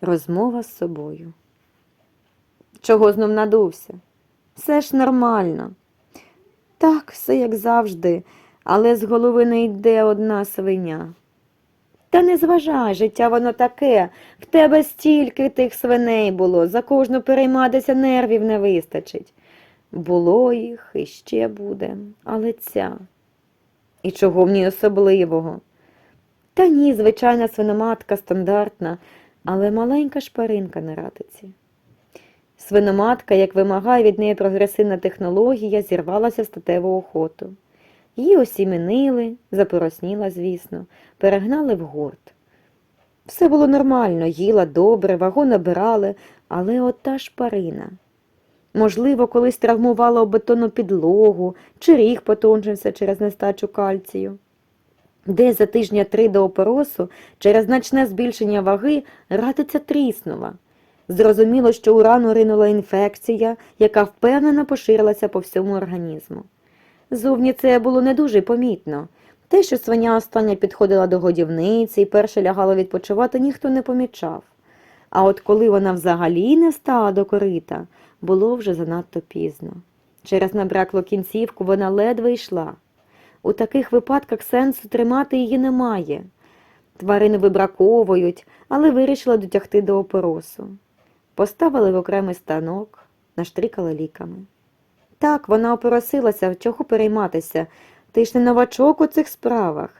Розмова з собою. Чого знов надувся? Все ж нормально. Так, все як завжди, але з голови не йде одна свиня. Та не зважай, життя воно таке. В тебе стільки тих свиней було, за кожну перейматися нервів не вистачить. Було їх і ще буде, але ця. І чого в ній особливого? Та ні, звичайна свиноматка стандартна, але маленька шпаринка на ратиці. Свиноматка, як вимагає від неї прогресивна технологія, зірвалася статеву охоту. Її осіменили, запоросніла, звісно, перегнали в горд. Все було нормально, їла добре, вагу набирали, але от та шпарина. Можливо, колись травмувала бетонну підлогу, чи ріг потончився через нестачу кальцію. Де за тижня три до опоросу через значне збільшення ваги ратиця тріснула. Зрозуміло, що у рану ринула інфекція, яка впевнено поширилася по всьому організму. Зовні це було не дуже помітно. Те, що свиня остання підходила до годівниці і перше лягала відпочивати, ніхто не помічав. А от коли вона взагалі не встала до корита, було вже занадто пізно. Через набраклу кінцівку вона ледве йшла. У таких випадках сенсу тримати її немає. Тварини вибраковують, але вирішили дотягти до опоросу. Поставили в окремий станок, наштрикали ліками. Так, вона опоросилася, чого перейматися. Ти ж не новачок у цих справах.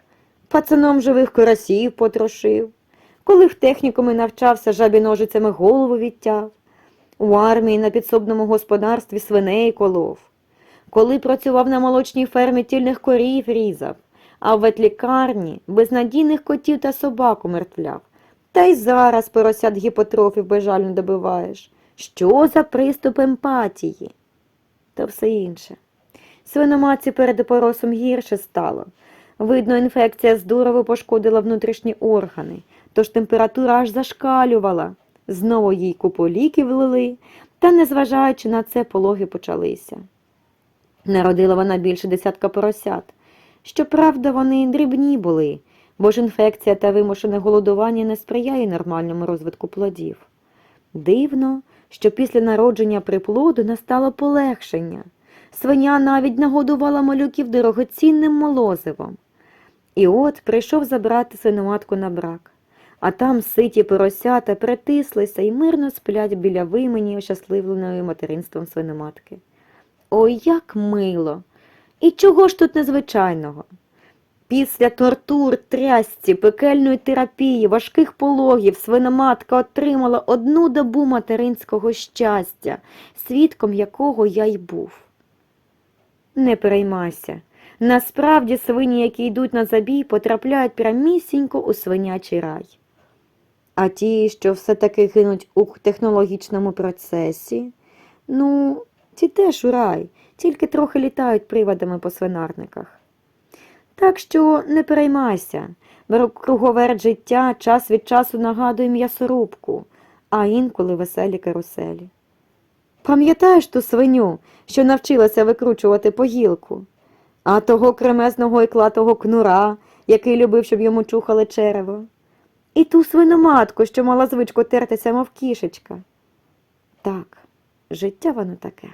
Пацаном живих карасів потрошив. Коли в технікумі навчався, жабі ножицями голову відтяв. У армії на підсобному господарстві свиней колов. Коли працював на молочній фермі тільних корів різав, а в ветлікарні безнадійних котів та собак умертвляв. Та й зараз поросят гіпотрофів безжально добиваєш. Що за приступ емпатії? Та все інше. Свиноматці перед опоросом гірше стало. Видно, інфекція здорово пошкодила внутрішні органи, тож температура аж зашкалювала. Знову їй купу ліків влили, та, незважаючи на це, пологи почалися. Народила вона більше десятка поросят. Щоправда, вони дрібні були, бо ж інфекція та вимушене голодування не сприяє нормальному розвитку плодів. Дивно, що після народження приплоду настало полегшення. Свиня навіть нагодувала малюків дорогоцінним молозивом. І от прийшов забрати свиноматку на брак. А там ситі поросята притислися і мирно сплять біля вимені ощасливленої материнством свиноматки. Ой, як мило! І чого ж тут незвичайного? Після тортур, трясці, пекельної терапії, важких пологів свиноматка отримала одну добу материнського щастя, свідком якого я й був. Не переймайся. Насправді свині, які йдуть на забій, потрапляють прямісінько у свинячий рай. А ті, що все-таки гинуть у технологічному процесі, ну, ті теж у рай, тільки трохи літають приводами по свинарниках. Так що не переймайся, бо круговерть життя час від часу нагадує м'ясорубку, а інколи веселі каруселі. Пам'ятаєш ту свиню, що навчилася викручувати погілку, а того кремезного і клатого кнура, який любив, щоб йому чухали черево, і ту свиноматку, що мала звичку тертися, мов кішечка. Так, життя воно таке.